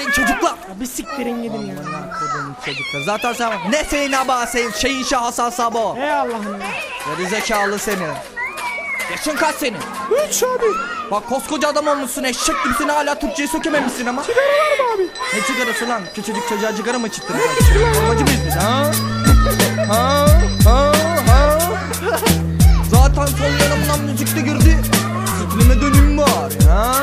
gidin çocuklar. Bir siktirin gidin ya. Kodum çocuklar. Zaten sen ne senin abaseyin şeyin şahasa sabo. Ey Allah'ım ya. Geri zekalı seni. Yaşın kaç senin? Üç abi. Bak koskoca adam olmuşsun eşek gibisin hala Türkçeyi sökememişsin ama. Sigara var mı abi? Ne sigarası lan? Küçücük çocuğa sigara mı çıktıracaksın? Amacı mıyız biz ha? Ha? Ha? Ha? Zaten sol yanımdan müzik de girdi. Sütlüme dönüm var. Ha?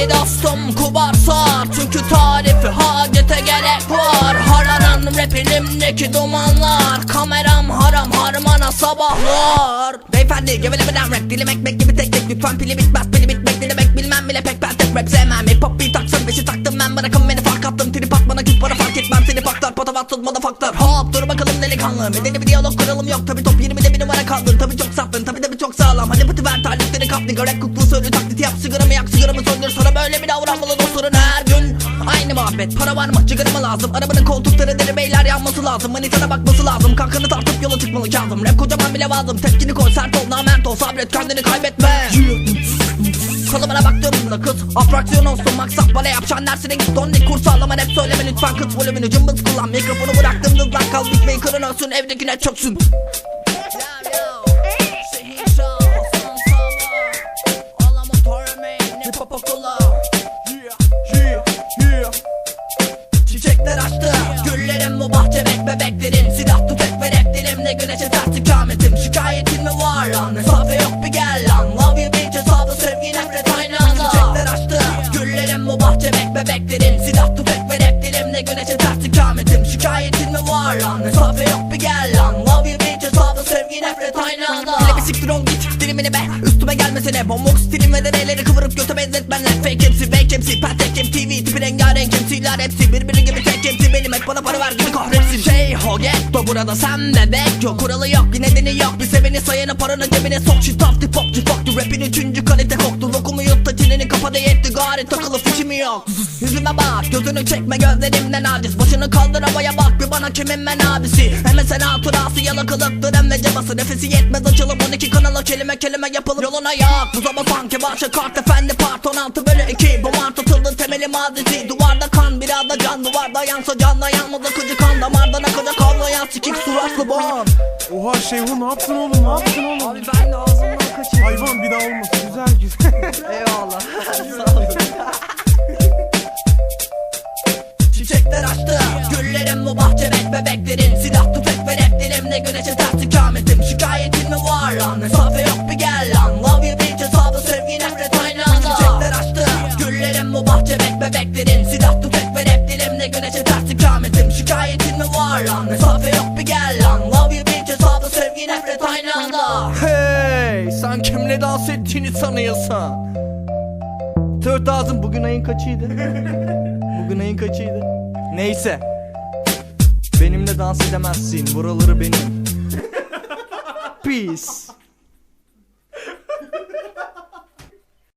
Hadi dostum kubar sar Çünkü tarifi hacete gerek var. Hararan rap elimdeki dumanlar Kameram haram harmana sabahlar. Beyefendi gevelemeden rap dilim ekmek gibi tek tek. Lütfen pili bitmez pili bitmek dilemek bilmem bile. Pek ben tek rap sevmem. Hip hop bir taksın beşi taktım ben. Bırakın beni fark attım. Trip at bana küt bana fark etmem. Seni faklar patavatsız motherfucker. Hop dur bakalım delikanlı. Medeni bir diyalog kuralım yok. Tabi top 20'de bir numara kaldın. Tabi çok safsın tabi de bir çok sağlam. Hadi pıtı ver talipleri kaptın Rap kutlu söylü taklidi yap. Sigaramı yak sigaramı söndür? Sonra böyle bir davranmalı dostların her gün? Aynı muhabbet para var mı? Sigara mı lazım? Arabanın koltukları deri beyler yanması lazım. Manitana bakması lazım. Kalkanı tartıp yola çıkmalı kazım. Rap kocaman bile lazım. Tepkini koy sert ol namert ol. Sabret kendini kaybetme. Kolumuna baktığımda kız Atraksiyon olsun. Maksat bana yapacaksın dersine git. Dondik kurs sağlama rap söyleme lütfen kız volümünü. Cımbız kullan mikrofonu bıraktım. Hızlan kal bitmeyi kırın ölsün. Evdekine çöksün bebeklerin Silah tüfek ve rap dilimle güneşe ters ikametim. Şikayetin mi var lan? Mesafe yok bir gel lan. Love you bitch hesabı sevgi nefret aynı anda. Çiçekler açtı Güllerim bu bahçe bek bebeklerin dilimini be Üstüme gelmesene Bombok stilim ve deneleri kıvırıp göte benzetmenler. Fake MC fake MC Pentek TV tipi rengarenk MC'ler hepsi Birbiri gibi tek MC benim hep bana para ver gibi kahretsin. Şey ho getto burada sen bebek yok Kuralı yok bir nedeni yok. Bir seveni sayanı paranın cebine sok. Şitaf tip hop fuck you rapin üçüncü kalite koktu. Lokumu yut da çeneni kapadı yetti gari takılı fişimi yok. Yüzüme bak gözünü çekme gözlerimden aciz. Başını kaldır havaya bak bir bana kimin ben abisi Hemen sen hatırası yalakalıktır hem cabası Nefesi yetmez açılıp 12 kanala kelime kelime yapılıp Yoluna yak. Bu zaman sanki başa kart efendi part 16 bölü 2 Bu mart atıldı temeli mazisi. Duvarda kan biraz da can. Duvarda yansa canla yanmaz akıcı kan Damardan akacak avlayan sikik suratlı bon Oha Şeyhu ne yaptın oğlum ne yaptın oğlum? Abi ben de ağzımdan kaçırdım Hayvan bir daha olmasın güzel güzel. Güllerim bu bahçe bek bebeklerin Silah tüfek ve rap dilimle güneşe ters ikametim Şikayetin mi var lan? Mesafe yok bir gel lan. Love you bitch hesabı sevgi nefret aynı anda Çiçekler açtı Güllerim bu bahçe bek bebeklerin Silah tüfek ve rap dilimle güneşe ters ikametim Şikayetin mi var lan? Mesafe yok bir gel lan. Love you bitch hesabı sevgi nefret aynı anda Hey sen kimle dans ettiğini sanıyorsun? Tört ağzım bugün ayın kaçıydı? bugün ayın kaçıydı? Neyse. Benimle dans edemezsin. Buraları benim. Peace.